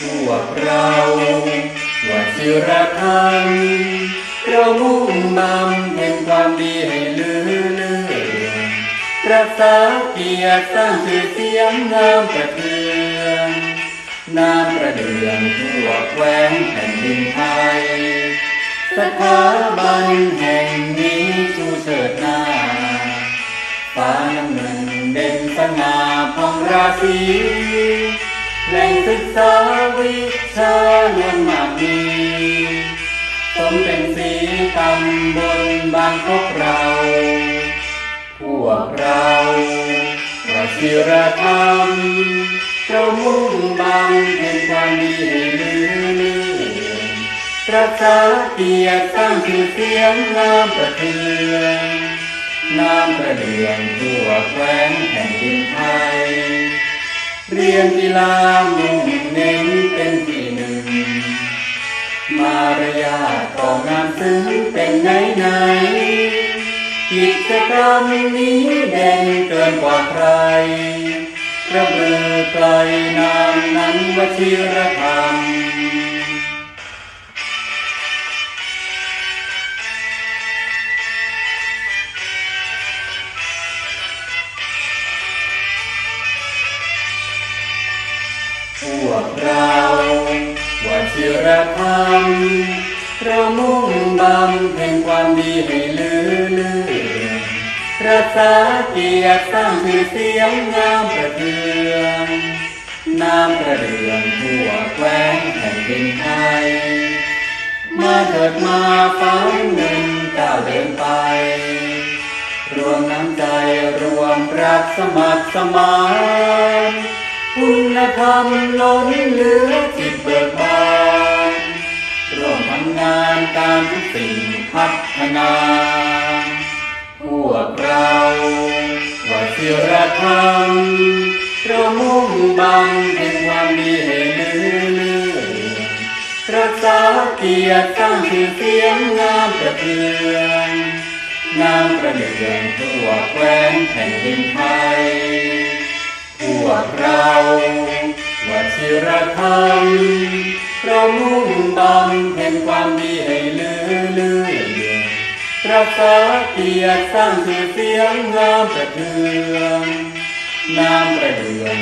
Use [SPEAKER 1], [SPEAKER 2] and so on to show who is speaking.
[SPEAKER 1] พวกเราว่าชิรธรรมเรามุ่งบำเพ็ญความดีให้ลือเลือนรักษาเกียรติสร้างชื่อเสียงงามประเทือนน้ำประเดือนทั่วแคว้นแผ่นดินไทยสถาบันแห่งนี้ชูเชิดหน้าฟ้าน้ำเงินเด่นสง่าพองราศี แหล่งศึกษาวิชาล้วนมากมีสมเป็นสีตำบลบางพวกเรา พวกเราว่าศิรธรรมเรามุ่งบำเพ็ญความดีให้ลือเลือนรักษาเกียรติสร้างชื่อเสียงงามประเทือนน้ำประเดือนทั่วแคว้นแผ่นดินไทย เรียนกีฬามุ่งเน้นเป็นที่หนึ่ง มารยาต่องามซึ้งเป็นไหนไหนกิจกรรมนี้เด่นเกินกว่าใครกระเบือไกลนามนั้นวชิรธรรม พวกเราว่าชิรธรรมเรามุ่งบำเพ็ญความดีให้ลือเลือนรักษาเกียรติสร้างชื่อเสียงงามประเทือนน้ำประเดือนทั่วแคว้นแผ่นดินไทย มาเถิดมาฟ้าเงินก้าวเดินไป รวมน้ำใจรวมรักสมัครสมาน คุณธรรมล้นเหลือจิตเบิกบานร่วมทำงานการทุกสิ่งพัฒนาพวกเราว่าศิรธรรมเรามุ่งบำเพ็ญความดีให้ลือเลือนรักษาเกียรติสร้างชื่อเสียงงามประเทือนน้ำประเดือนทั่วแคว้นแผ่นดิน เรามุ่งบำเพ็ญความดีให้ลือเลือนรักษาเกียรติสร้างชื่อเสียงงามประเทืองนามประเดือง